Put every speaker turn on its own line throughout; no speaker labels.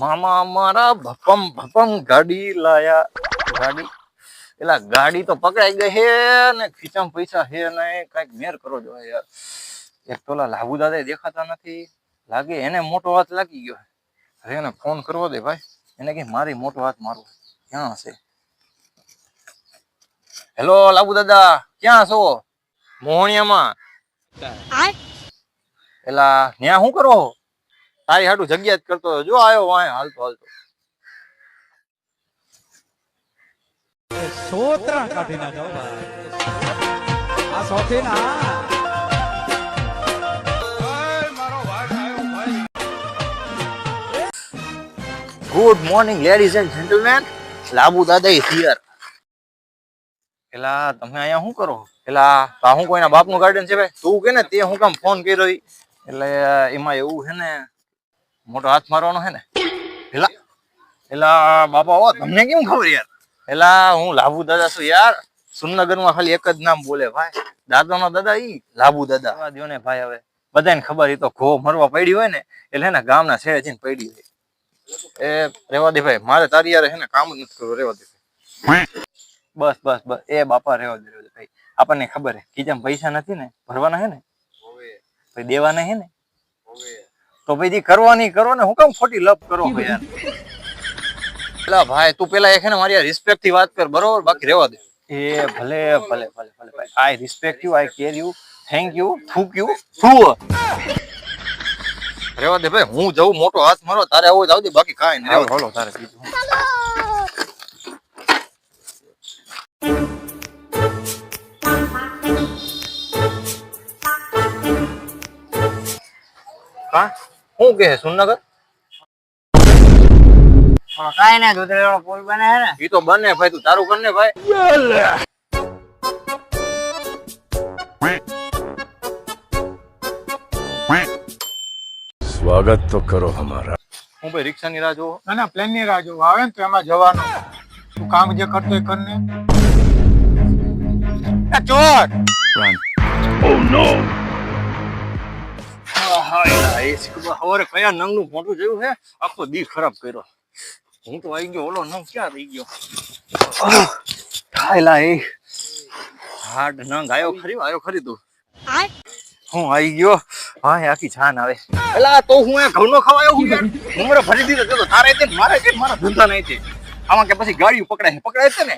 મામા અમારા ભપમ ભપમ ગાડી લાયા. ગાડી? એલા ગાડી તો પકડાઈ ગઈ હે ને ખીચામાં પૈસા હે ને કંઈક મેર કરો જો યાર. એક તોલા લાભુ દાદા દેખાતા નથી. લાગે એને મોટો હાથ લાગી ગયો અરે એને ફોન કરવો દે ભાઈ. એને કે મારી મોટો હાથ મારો ક્યાં હશે? હેલો લાબુ દાદા ક્યાં છો? મોહણિયામાં. એલા ન્યા શું કરો તારી હાટું જગ્યા જ કરતો જો આવ્યો વાય હાલતો હાલતો.
સોત્રા કાઢી ના જાવ આ શોખીન ના.
Good morning ladies and gentlemen Labu દાદા ઇઝ હિયર એલા તમે અહીંયા શું કરો? એલા આ હું કોઈના બાપનું ગાર્ડન છે ભાઈ? તું કે ને તે હું કામ ફોન કર્યો? એટલે એમાં એવું છે ને મોટો હાથ મારવાનો છે ને? એલા એલા બાપા ઓ તમને કેમ ખબર યાર? એલા હું લાભુ દાદા છું યાર. સુરનગરમાં ખાલી એક જ નામ બોલે ભાઈ. દાદાનો દાદા ઈ લાભુ દાદા. દો ને ભાઈ હવે. બધાને ખબર એ તો ઘો મરવા પડી હોય ને એટલે હે ને ગામના શહેર જઈને પડી હોય. એ રેવા દે ભાઈ મારે તારી યાર હે ને કામ જ નથી કરવું રેવા દે બસ બસ બસ. એ બાપા રેવા દે રેવા દે ભાઈ. આપણને ખબર હે ખીચામાં પૈસા નથી ને ભરવાના હે ને? ભાઈ દેવાના હે ને? તો ભાઈ જી કરવાની કરો ને હું કામ ખોટી લપ કરો યાર. પેલા ભાઈ તું પેલા એક ને મારી રિસ્પેક્ટથી વાત કર બરોબર? બાકી રેવા દે. એ ભલે ભલે ભલે ભલે ભાઈ. I respect you I care you thank you થૂક you થૂ રેવા દે ભાઈ હું જઉં મોટો હાથ મારો તારે આવો જાવ દે બાકી કાંઈ નહીં. રેવા દે. તારે બીજું કા શું કે સુનગર
કાઈ ના ધોતરેલો પુલ બને હે ને.
ઈ તો બને ભાઈ તું તારું કરને ભાઈ.
સ્વાગત તો કરો અમારા.
હું ભાઈ રિક્ષા ની રાહ જોવો?
ના ના પ્લેનની રાહ જોવો. આવે ને તો એમાં જવાનું. તું કામ જે કરતો એ કરને.
ચોર! ઓ નો oh, હું? તો આવી ગયો નંગ નંગ આવ્યો ખરી હું આખી છાન આવે. એલા, તો હું આ ઘઉંનો ખવાયો હું યાર. હું મારે દીધો તો તારે મારે મારા ધંધા નહીં તે કે પછી ગાડીઓ પકડાય પકડાય છે ને?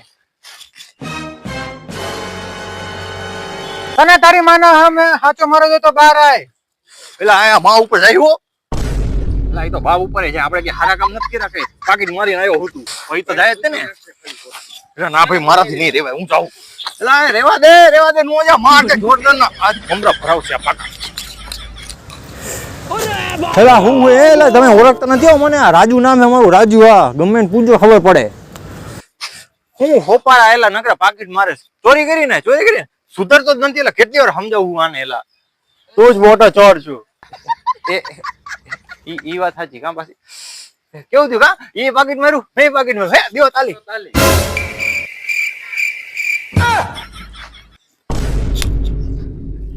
તને તારી માનો હમે સાચો મારો તો બહાર આય.
પેલા આયા મા ઉપર જાય પેલા એ તો ભાવ ઉપર છે આપણે કે હારા કામ નથી કર્યા કઈ. કાકી મારીને આવ્યો હતું ભાઈ તો જાય જ ને. એટલે ના ભાઈ મારાથી નહીં રેવાય હું જાઉં. એટલે રેવા દે રેવા દે નો જા માર કે જોરદાર ના. આજ ભમરા ભરાવશે પાકા.
પેલા હું એ એટલે તમે ઓળખતા નથી હો મને આ રાજુ નામ છે મારું રાજુ હા. ગમે પૂછજો ખબર પડે.
હું હોપાળા એલા નકરા પાકીટ મારે ચોરી કરીને ચોરી કરીને? સુધરતો જ નથી એટલે કેટલી વાર સમજાવું આને એલા? તું જ મોટો ચોર છું. એ ઈ વાત સાચી કાં પાછી? કેવું થયું કા? એ પાકીટ મારું મેં પાકીટ માર્યું હે દિયો તાલી.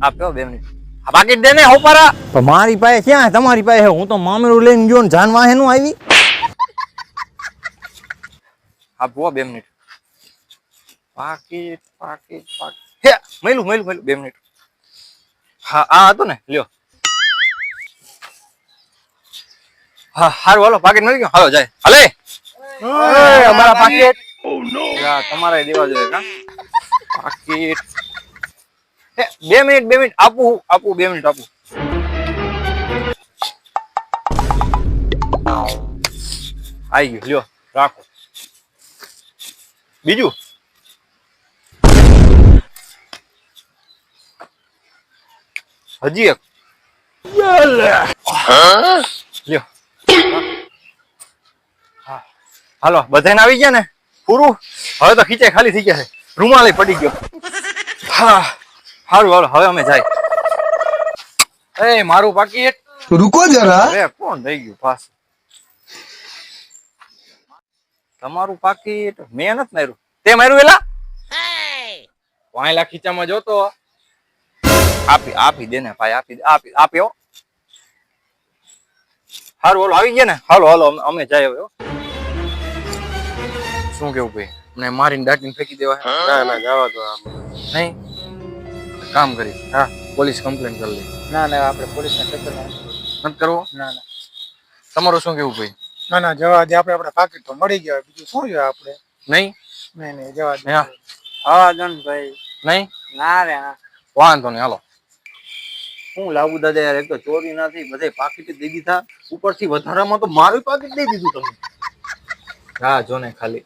આપ્યો બે મિનિટ આ પાકીટ દે ને હોપારા
તો મારી પાસે ક્યાં તમારી પાસે? હું તો મામેરું લઈને ગયો ને જાન વાહે નું આવી
આપવો બે મિનિટ. પાકીટ પાકીટ પાકીટ. હે મેલું મેલું મેલું બે મિનિટ. હા આ હતું ને લ્યો. હા હારું હાલો પાકેટ મળી ગયો? હાલો જાય. હાલે! અમારા પાકેટ. તમારે દેવા જોઈએ કા? પાકીટ. બે મિનિટ બે મિનિટ આપું આપું બે મિનિટ આપું. આઈ ગયું લ્યો રાખો. બીજું? હજી એક હાલો બધાને આવી ગયા ને? પૂરું? હવે તો ખીચે ખાલી થઈ ગયા છે. રૂમાલે પડી ગયો. હા. સારું હાલો હવે અમે જાય. એ મારું બાકી
રૂકો જરા.
અરે કોણ થઈ ગયું પાસ તમારું પાકીટ મેં નથી માર્યું. તે માર્યું એલા? વાયલા ખીચામાં જોતો. આપી આપી દે ને ભાઈ આપી દે આપી આપ્યો હારું હાલો આવી ગયા ને? હાલો હાલો અમે- જાય હવે શું કેવું ભાઈ? મને મારીને દાટીને ફેંકી દેવા?
ના ના જવા દો
નહીં? કામ કરી હા પોલીસ કમ્પ્લેન કરી લે.
ના ના આપણે પોલીસને ચક્કર નથી.
કરવો?
ના ના.
તમારું શું કેવું ભાઈ?
ના ના જવા દે. આપણે આપણા પાકીટ તો મળી ગયા. બીજું શું જોઈએ આપણે?
નહીં?
નહીં નહીં જવા દે.
હા.
હા ભાઈ.
નહીં?
ના રે ના.
વાંધો નહીં હાલો. હું લાવું દાદા યાર? એક તો ચોરી ના થઈ બધે પાકીટ દઈ દીધા. ઉપરથી વધારામાં તો મારું પાકીટ દઈ દીધું તમે હા જો ને ખાલી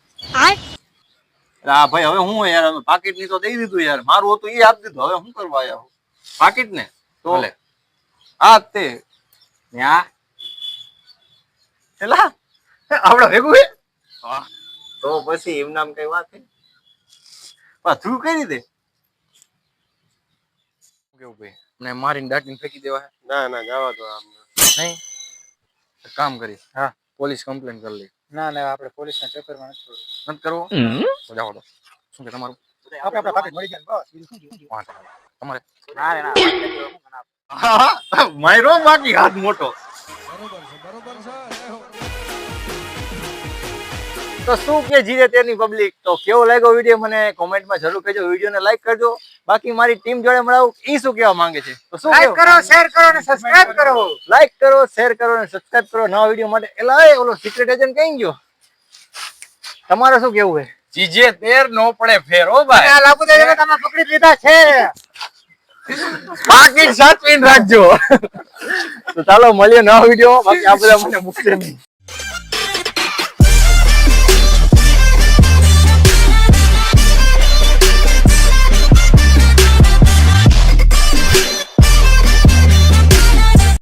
હા ભાઈ હવે હું યાર? પાકીટની તો દઈ દીધું યાર. મારું હતું એ આપી દીધું. હવે શું કરવા યાર પાકીટ ને તો લે આ જ તે ન્યા. એલા આપડે ભેગું હે? હા. તો પછી એમ નામ કઈ વાત છે? પણ તું કઈ રીતે? કેવું ભાઈ. મને મારીને દાટીને ફેંકી દેવા
ના ના જવા દો આમ.
નહીં? એક કામ કરી
હા.
પોલીસ કમ્પ્લેન કરી લઈ
ના ના આપણે પોલીસના ચક્કરમાં નથી પડવું.
નથી કરવો? તો જવા દો શું કે તમારું?
આપણે આપણા પાકીટ મળી ગયા બસ બીજું શું.
તમારે?
ના ના
મારો બાકી હાથ મોટો. તો શું કે જીતે તેની પબ્લિક તો કેવો લાગ્યો વીડિયો મને કોમેન્ટમાં જરૂર કહેજો. વિડીયોને લાઈક કરજો. બાકી મારી ટીમ જોડે મળાવું ઈ શું કહેવા માંગે છે? તો શું
લાઈક કરો શેર કરો અને સબસ્ક્રાઇબ કરો.
લાઈક કરો શેર કરો અને સબસ્ક્રાઇબ કરો. નવા વીડિયો માટે એલા ઓલો સિક્રેટ એજન્ટ કઈ ગયો? તમારે શું કેવું છે? જીજે તેર નો પડે ફેર ઓ ભાઈ.
આ લાગુ દે તમે પકડી લીધા છે.
પાકીટ સાચવીને રાખજો. તો ચાલો મળીએ નવા વીડિયો બાકી આ બધા મને મુકશે નહીં.